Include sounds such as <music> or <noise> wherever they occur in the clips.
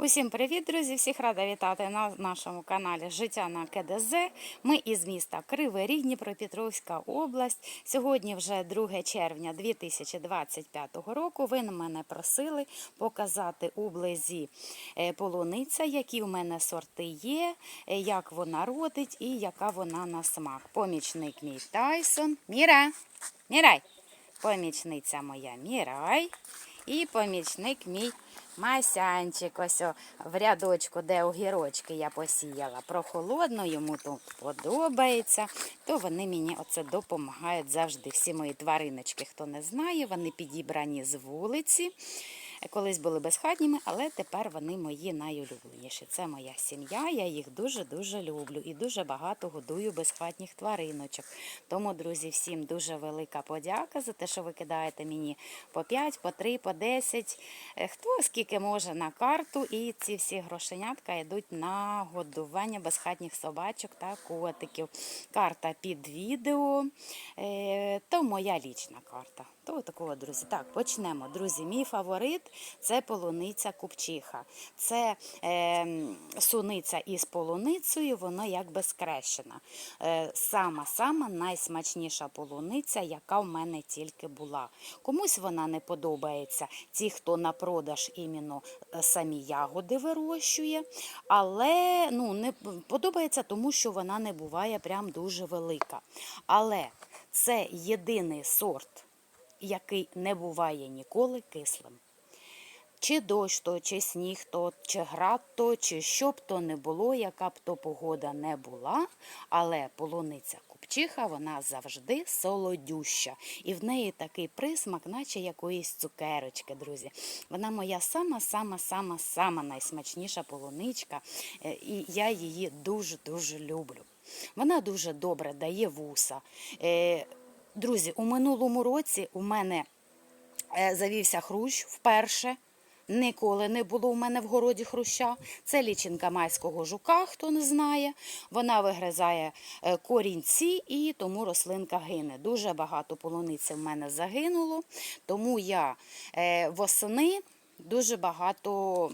Усім привіт, друзі! Всіх рада вітати на нашому каналі Життя на КДЗ. Ми із міста Кривий Ріг, Дніпропетровська область. Сьогодні вже 2 червня 2025 року. Ви мене просили показати облизі е, полуниця, які в мене сорти є, е, як вона родить і яка вона на смак. Помічник мій Тайсон. Міра! Мірай! Помічниця моя Мірай. І помічник мій Масянчик, ось в рядочку, де огірочки я посіяла. Прохолодно, йому тут подобається, то вони мені оце допомагають завжди. Всі мої твариночки, хто не знає, вони підібрані з вулиці. Колись були безхатніми, але тепер вони мої найулюбленіші. Це моя сім'я, я їх дуже-дуже люблю і дуже багато годую безхатніх твариночок. Тому, друзі, всім дуже велика подяка за те, що ви кидаєте мені по 5, по 3, по 10, е, хто скільки може на карту. І ці всі грошенятка йдуть на годування безхатніх собачок та котиків. Карта під відео, е, то моя лічна карта. То такого, друзі. Так, почнемо. Друзі, мій фаворит це полуниця купчиха. Це е, суниця із полуницею, воно якби скрещена. Е, Сама-сама найсмачніша полуниця, яка в мене тільки була. Комусь вона не подобається, ті, хто на продаж іменно е, самі ягоди вирощує, але ну, не подобається, тому що вона не буває прям дуже велика. Але це єдиний сорт який не буває ніколи кислим. Чи дощ то, чи сніг то, чи град то, чи що б то не було, яка б то погода не була, але полуниця купчиха, вона завжди солодюща. І в неї такий присмак, наче якоїсь цукерочки, друзі. Вона моя сама-сама-сама-сама найсмачніша полуничка, е, і я її дуже-дуже люблю. Вона дуже добре дає вуса. Друзі, у минулому році у мене е, завівся хрущ вперше. Ніколи не було у мене в городі хруща. Це лічинка майського жука, хто не знає. Вона вигризає е, корінці і тому рослинка гине. Дуже багато полуниці в мене загинуло, тому я е, восени. Дуже багато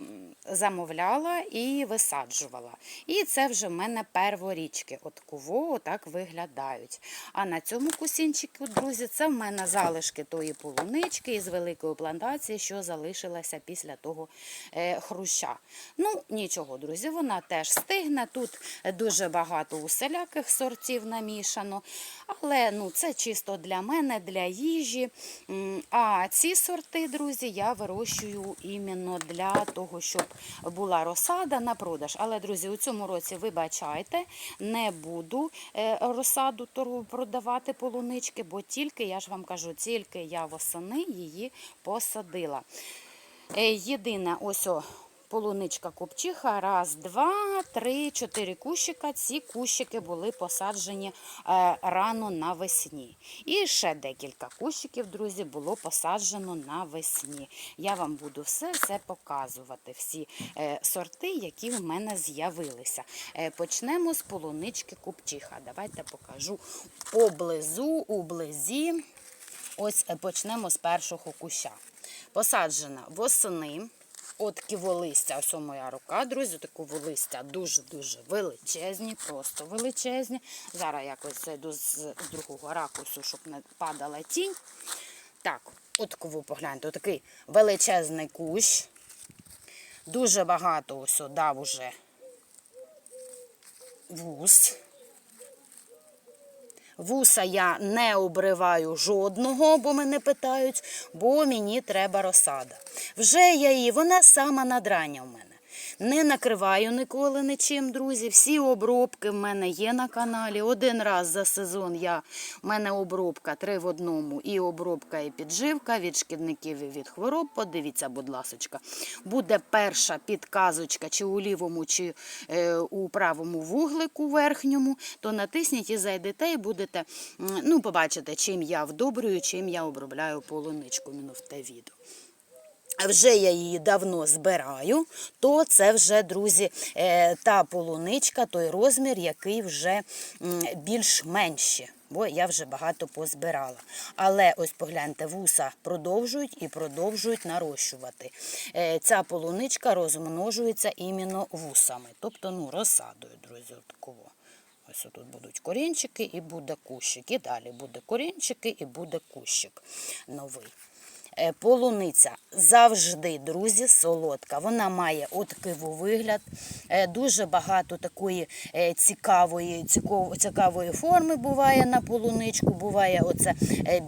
замовляла і висаджувала. І це вже в мене перворічки. От кого так виглядають. А на цьому кусінчику, друзі, це в мене залишки тої полунички із великої плантації, що залишилася після того е, хруща. Ну, нічого, друзі, вона теж стигне. Тут дуже багато усіляких сортів намішано. Але ну, це чисто для мене, для їжі. А ці сорти, друзі, я вирощую іменно для того, щоб була розсада на продаж. Але, друзі, у цьому році, вибачайте, не буду е, розсаду продавати полунички, бо тільки, я ж вам кажу, тільки я восени її посадила. Е, Єдине, ось о, полуничка копчиха. Раз, два, три, чотири кущика. Ці кущики були посаджені е, рано навесні. І ще декілька кущиків, друзі, було посаджено навесні. Я вам буду все все показувати, всі е, сорти, які в мене з'явилися. Е, почнемо з полунички купчиха. Давайте покажу поблизу, ублизі. Ось почнемо з першого куща. Посаджена восени. От ківолистя, ось моя рука, друзі, такі волистя дуже-дуже величезні, просто величезні. Зараз якось зайду з з другого ракурсу, щоб не падала тінь. Так, от кого погляньте, отакий величезний кущ. Дуже багато ось дав уже вус. Вуса я не обриваю жодного, бо мене питають, бо мені треба розсада. Вже я її, вона сама надрання в мене. Не накриваю ніколи нічим, друзі. Всі обробки в мене є на каналі. Один раз за сезон я, в мене обробка три в одному. І обробка, і підживка від шкідників і від хвороб. Подивіться, будь ласочка. Буде перша підказочка, чи у лівому, чи е, у правому вуглику верхньому, то натисніть і зайдете, і будете ну, побачите, чим я вдобрюю, чим я обробляю полуничку в те відео. Вже я її давно збираю, то це вже, друзі, е, та полуничка, той розмір, який вже більш менше. бо я вже багато позбирала. Але ось погляньте, вуса продовжують і продовжують нарощувати. Е, Ця полуничка розмножується іменно вусами, тобто ну, розсадою, друзі, такого. Ось тут будуть корінчики і буде кущик. І далі буде корінчики і буде кущик новий. Е, Полуниця завжди, друзі, солодка. Вона має откиву вигляд, е, дуже багато такої е, цікавої, цікавої форми буває на полуничку. Буває оце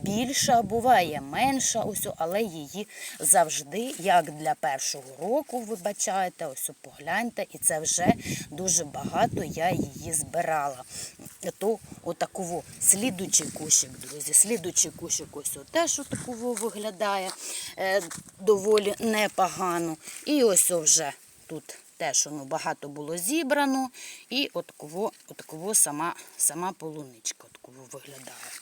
більша, буває менша, ось, але її завжди, як для першого року, вибачаєте, ось погляньте, і це вже дуже багато я її збирала. То отаково слідучий кущик, друзі, слідучий кущик ось теж отаково виглядає е, доволі непогано. І ось вже тут теж воно багато було зібрано, і отаково, отаково сама, сама полуничка отаково виглядає.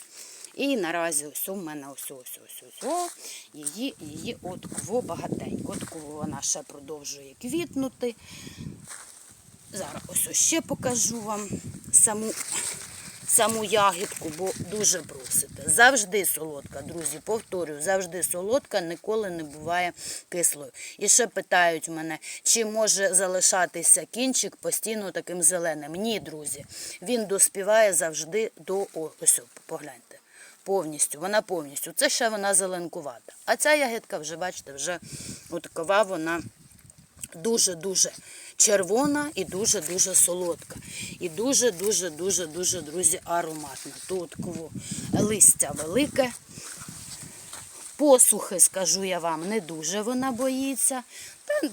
І наразі ось у мене ось ось ось ось її, її отаково багатенько. Отаково вона ще продовжує квітнути. Зараз ось ще покажу вам саму, саму ягідку, бо дуже просите. Завжди солодка, друзі, повторюю, завжди солодка, ніколи не буває кислою. І ще питають мене, чи може залишатися кінчик постійно таким зеленим. Ні, друзі, він доспіває завжди до ось, погляньте. Повністю, вона повністю. Це ще вона зеленкувата. А ця ягідка вже, бачите, вже отакова вона дуже-дуже червона і дуже-дуже солодка. І дуже-дуже-дуже-дуже, друзі, ароматна. Тут листя велике. Посухи, скажу я вам, не дуже вона боїться. Та,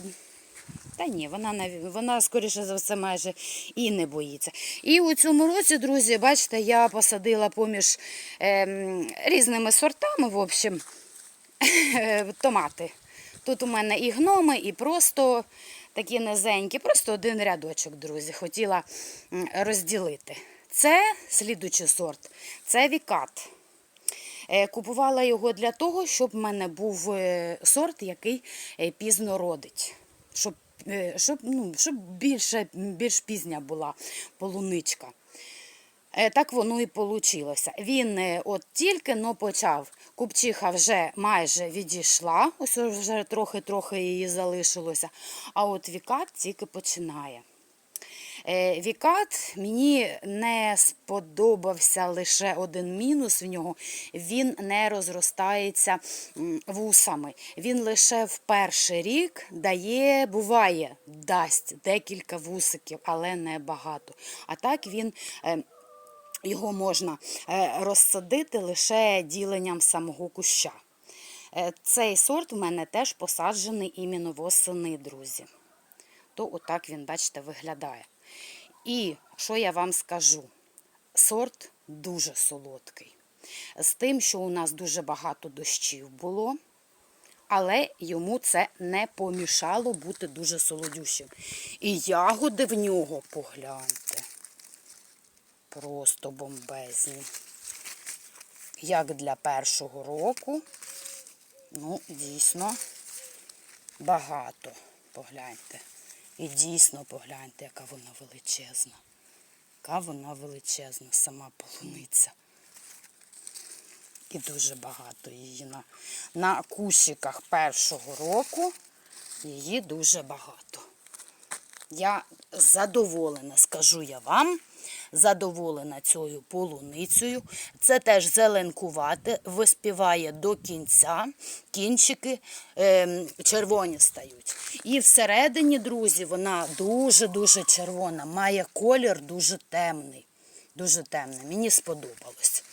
та ні, вона, вона, скоріше за все, майже і не боїться. І у цьому році, друзі, бачите, я посадила поміж ем, різними сортами, в общем, <laughs> томати. Тут у мене і гноми, і просто такі низенькі, просто один рядочок, друзі, хотіла розділити. Це слідучий сорт, це вікат. Е, Купувала його для того, щоб в мене був е, сорт, який е, пізно родить. Щоб, щоб, ну, щоб більше, більш пізня була полуничка. Е, Так воно і вийшло. Він е, от тільки но почав. Купчиха вже майже відійшла, ось вже трохи-трохи її залишилося. А от вікат тільки починає. Е, Вікат мені не сподобався лише один мінус в нього. Він не розростається вусами. Він лише в перший рік дає, буває, дасть декілька вусиків, але не багато. А так він. Його можна е, розсадити лише діленням самого куща. Е, Цей сорт в мене теж посаджений іменно восени, друзі. То отак він, бачите, виглядає. І що я вам скажу? Сорт дуже солодкий. З тим, що у нас дуже багато дощів було, але йому це не помішало бути дуже солодющим. І ягоди в нього погляньте. Просто бомбезні. Як для першого року, ну, дійсно, багато. Погляньте. І дійсно погляньте, яка вона величезна. Яка вона величезна, сама полуниця. І дуже багато її на, на кущиках першого року. Її дуже багато. Я задоволена, скажу я вам, задоволена цією полуницею. Це теж зеленкувате, виспіває до кінця, кінчики ем, червоні стають. І всередині, друзі, вона дуже-дуже червона, має колір дуже темний. Дуже темний. Мені сподобалось.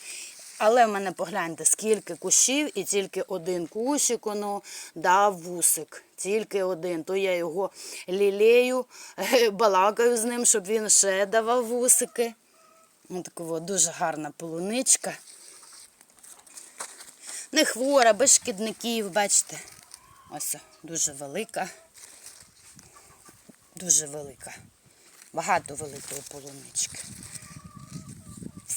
Але в мене погляньте, скільки кущів, і тільки один кущик воно дав вусик. Тільки один. То я його лілею, балакаю з ним, щоб він ще давав вусики. Ну, така дуже гарна полуничка. Не хвора, без шкідників, бачите. Ось дуже велика. Дуже велика. Багато великої полунички.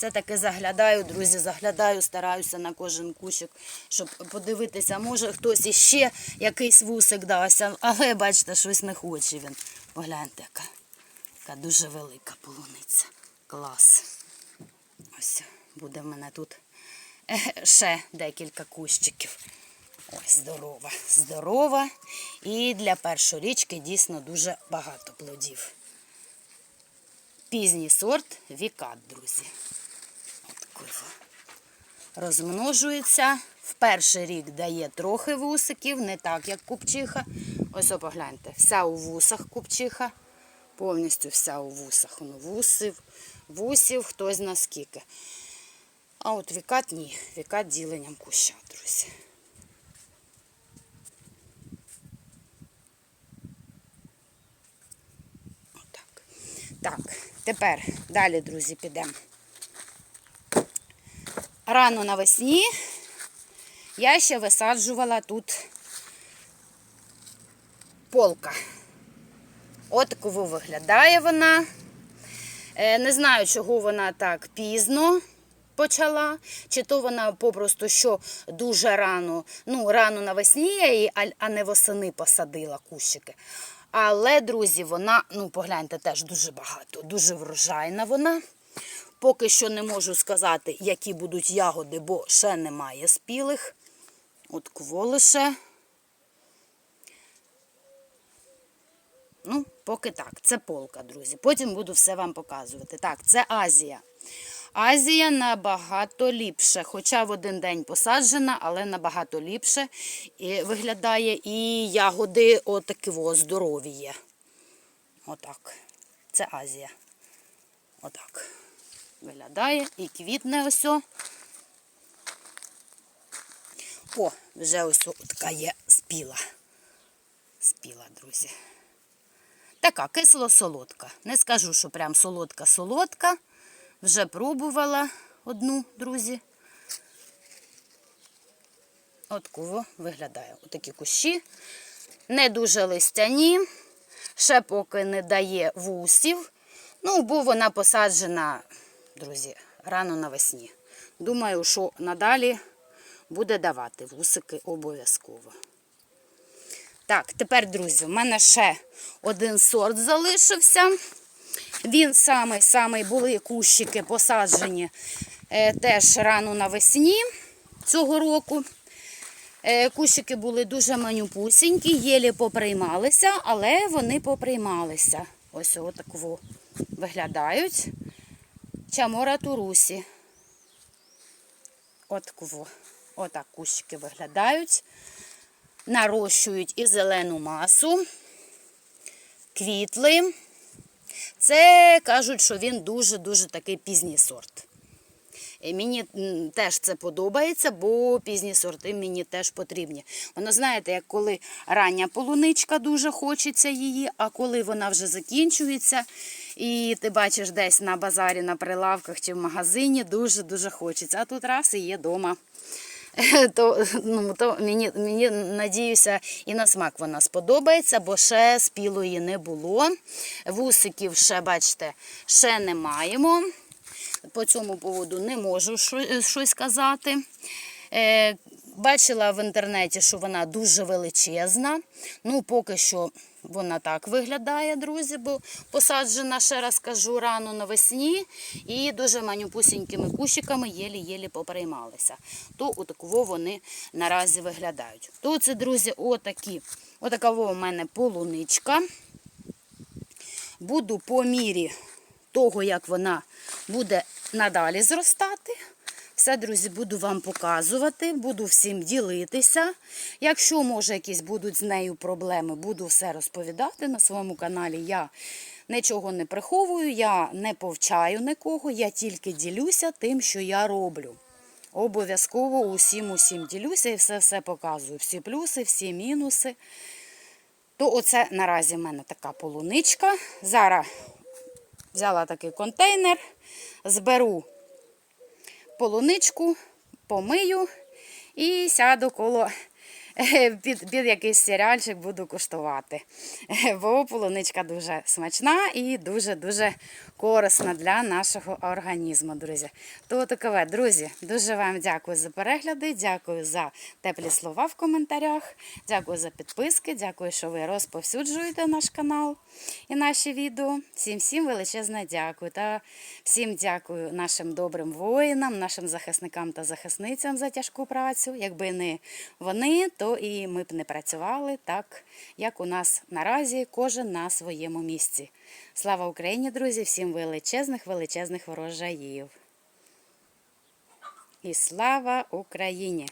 Все-таки заглядаю, друзі, заглядаю, стараюся на кожен кущик, щоб подивитися, може хтось іще якийсь вусик дався, але бачите, щось не хоче він. Погляньте, яка, яка дуже велика полуниця. Клас. Ось. буде в мене тут е, ще декілька кущиків. Ось здорова, здорова. І для першорічки дійсно дуже багато плодів. Пізній сорт вікат, друзі. От. Розмножується. В перший рік дає трохи вусиків, не так, як купчиха. Ось погляньте, вся у вусах купчиха. Повністю вся у вусах. Ну, вусів, вусів хтось наскільки. А от вікат ні. Вікат діленням куща, друзі. Так, тепер далі, друзі, підемо. Рано навесні я ще висаджувала тут полка. От таково виглядає вона. Е, Не знаю, чого вона так пізно почала, чи то вона попросту що дуже рано, ну, рано навесні я її, а не восени посадила кущики. Але, друзі, вона, ну, погляньте, теж дуже багато, дуже врожайна вона. Поки що не можу сказати, які будуть ягоди, бо ще немає спілих. От кво лише. Ну, поки так. Це полка, друзі. Потім буду все вам показувати. Так, це Азія. Азія набагато ліпше. Хоча в один день посаджена, але набагато ліпше виглядає. І ягоди отакі здорові є. Отак. Це Азія. Отак. Виглядає і квітне ось. о. Вже ось така є спіла. Спіла, друзі. Така кисло-солодка. Не скажу, що прям солодка-солодка. Вже пробувала одну, друзі. От кого виглядає. Отакі кущі. Не дуже листяні. Ще поки не дає вусів. Ну, бо вона посаджена, друзі, рано навесні. Думаю, що надалі буде давати вусики обов'язково. Так, тепер, друзі, в мене ще один сорт залишився. Він самий-самий були кущики посаджені е, теж рано навесні цього року. Е, Кущики були дуже манюпусінькі, єлі поприймалися, але вони поприймалися. Ось отаково виглядають. Чамора турусі. Отаково. Отак кущики виглядають. Нарощують і зелену масу, квітли. Це кажуть, що він дуже-дуже такий пізній сорт. І мені теж це подобається, бо пізні сорти мені теж потрібні. Воно знаєте, як коли рання полуничка дуже хочеться її, а коли вона вже закінчується, і ти бачиш десь на базарі, на прилавках чи в магазині, дуже-дуже хочеться. А тут раз і є вдома. <laughs> То, ну, то мені, мені, надіюся, і на смак вона сподобається, бо ще спілої не було. Вусиків ще, бачите, ще не маємо. По цьому поводу не можу щось сказати. Е, бачила в інтернеті, що вона дуже величезна. Ну, поки що вона так виглядає, друзі, бо посаджена, ще раз кажу, рано навесні і дуже манюпусінькими кущиками єлі-єлі поприймалися. То отаково вони наразі виглядають. То це, друзі, отакі. Отакова у мене полуничка. Буду по мірі того, як вона буде надалі зростати. Все, друзі, буду вам показувати, буду всім ділитися. Якщо, може, якісь будуть з нею проблеми, буду все розповідати на своєму каналі. Я нічого не приховую, я не повчаю нікого, я тільки ділюся тим, що я роблю. Обов'язково усім усім ділюся і все-все показую. Всі плюси, всі мінуси. То оце наразі в мене така полуничка. Зараз взяла такий контейнер, зберу полуничку, помию і сяду коло <laughs> під, під якийсь серіальчик буду куштувати. <laughs> Бо полуничка дуже смачна і дуже-дуже корисна для нашого організму, друзі. То такове, друзі, дуже вам дякую за перегляди, дякую за теплі слова в коментарях, дякую за підписки, дякую, що ви розповсюджуєте наш канал і наші відео. Всім всім величезне дякую. Та всім дякую нашим добрим воїнам, нашим захисникам та захисницям за тяжку працю. Якби не вони, то і ми б не працювали так, як у нас наразі кожен на своєму місці. Слава Україні, друзі! Всім величезних, величезних ворожаїв. І слава Україні!